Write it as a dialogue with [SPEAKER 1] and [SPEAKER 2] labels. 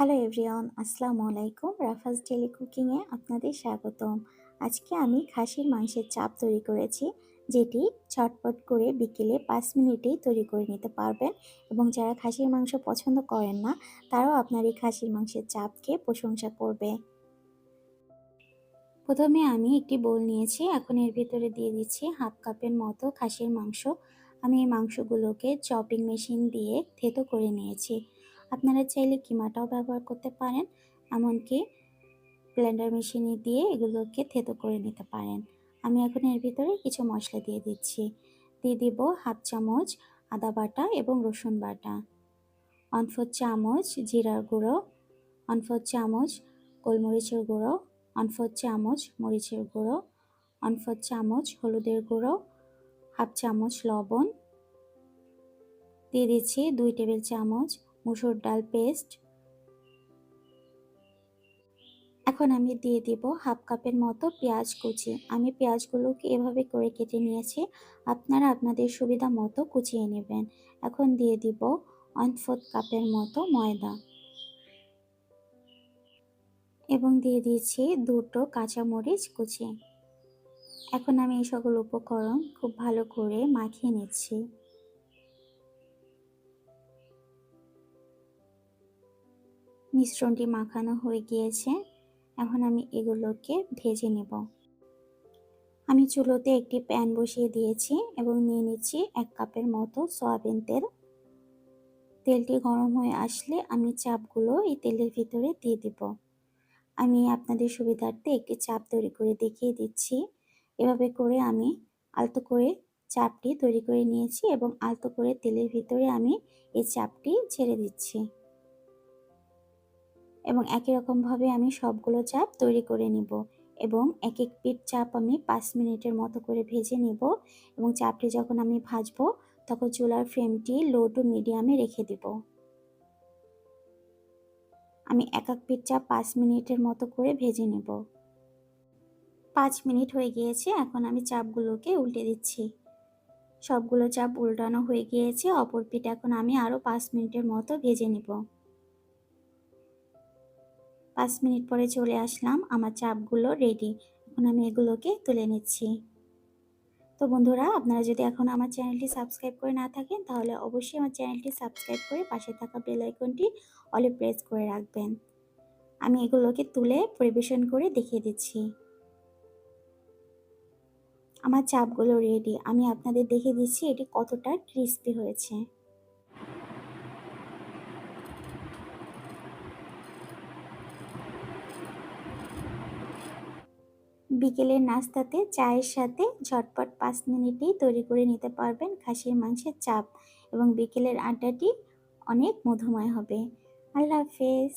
[SPEAKER 1] Hello everyone আসসালামু আলাইকুম Rafaz daily কুকিংয়ে আপনাদের স্বাগতম। আজকে আমি খাসির মাংসের চাপ তৈরি করেছি, যেটি ছটপট করে বিকেলে পাঁচ মিনিটেই তৈরি করে নিতে পারবেন এবং যারা খাসির মাংস পছন্দ করেন না, তারাও আপনার এই খাসির মাংসের চাপকে প্রশংসা করবে। প্রথমে আমি একটি বোল নিয়েছি। এখন এর ভিতরে দিয়ে দিচ্ছি হাফ কাপের মতো খাসির মাংস। আমি এই মাংসগুলোকে চপিং মেশিন দিয়ে থেতো করে নিয়েছি। আপনারা চাইলে কিমাটাও ব্যবহার করতে পারেন, এমনকি ব্লেন্ডার মেশিনে দিয়ে এগুলোকে থেতো করে নিতে পারেন। আমি এখন এর ভিতরে কিছু মশলা দিয়ে দিচ্ছি। দিয়ে দিব হাফ চামচ আদা বাটা এবং রসুন বাটা। অনফোর চামচ জিরার গুঁড়ো। অনফোর চামচ গোলমরিচের গুঁড়ো। অনফোর চামচ মরিচের গুঁড়ো। অনফোর চামচ হলুদের গুঁড়ো। হাফ চামচ লবণ। দিয়ে দিচ্ছি দুই টেবিল চামচ মুসুর ডাল পেস্ট। এখন আমি দিয়ে দিব হাফ কাপের মতো পেঁয়াজ কুচি। আমি পেঁয়াজগুলোকে এভাবে করে কেটে নিয়েছি। আপনারা আপনাদের সুবিধা মতো কুচিয়ে নেবেন। এখন দিয়ে দিব ওয়ান ফোর্থ কাপের মতো ময়দা। এবং দিয়ে দিয়েছি দুটো কাঁচামরিচ কুচি। এখন আমি এই সকল উপকরণ খুব ভালো করে মাখিয়ে নিচ্ছি। মিশ্রণটি মাখানো হয়ে গিয়েছে। এখন আমি এগুলোকে ভেজে নেব। আমি চুলোতে একটি প্যান বসিয়ে দিয়েছি এবং নিয়ে নিচ্ছি এক কাপের মতো সয়াবিন তেল। তেলটি গরম হয়ে আসলে আমি চাপগুলো এই তেলের ভিতরে দিয়ে দিব। আমি আপনাদের সুবিধার্থে একটি চাপ তৈরি করে দেখিয়ে দিচ্ছি। এভাবে করে আমি আলতো করে চাপটি তৈরি করে নিয়েছি এবং আলতো করে তেলের ভিতরে আমি এই চাপটি ছেড়ে দিচ্ছি। এবং একই রকমভাবে আমি সবগুলো চাপ তৈরি করে নিব এবং এক এক পিঠ চাপ আমি পাঁচ মিনিটের মতো করে ভেজে নিব এবং চাপটি যখন আমি ভাজবো, তখন চুলার ফ্লেমটি লো টু মিডিয়ামে রেখে দিব। আমি এক এক পিঠ চাপ পাঁচ মিনিটের মতো করে ভেজে নেব। পাঁচ মিনিট হয়ে গিয়েছে, এখন আমি চাপগুলোকে উল্টে দিচ্ছি। সবগুলো চাপ উল্টানো হয়ে গিয়েছে, অপর পিঠ এখন আমি আরও পাঁচ মিনিটের মতো ভেজে নেব। পাঁচ মিনিট পরে চলে আসলাম, আমার চাপগুলো রেডি এখন আমি এগুলোকে তুলে নিচ্ছি। তো বন্ধুরা, আপনারা যদি এখন আমার চ্যানেলটি সাবস্ক্রাইব করে না থাকেন, তাহলে অবশ্যই আমার চ্যানেলটি সাবস্ক্রাইব করে পাশে থাকা বেল আইকনটি অলে প্রেস করে রাখবেন। আমি এগুলোকে তুলে পরিবেশন করে দেখিয়ে দিচ্ছি। আমার চাপগুলো রেডি আমি আপনাদের দেখিয়ে দিচ্ছি এটি কতটা ক্রিস্পি হয়েছে। বিকেলের নাস্তাতে চায়ের সাথে ঝটপট পাঁচ মিনিটেই তৈরি করে নিতে পারবেন খাসির মাংসের চাপ এবং বিকেলের আড্ডাটি অনেক মধুময় হবে। আল্লাহ হাফেজ।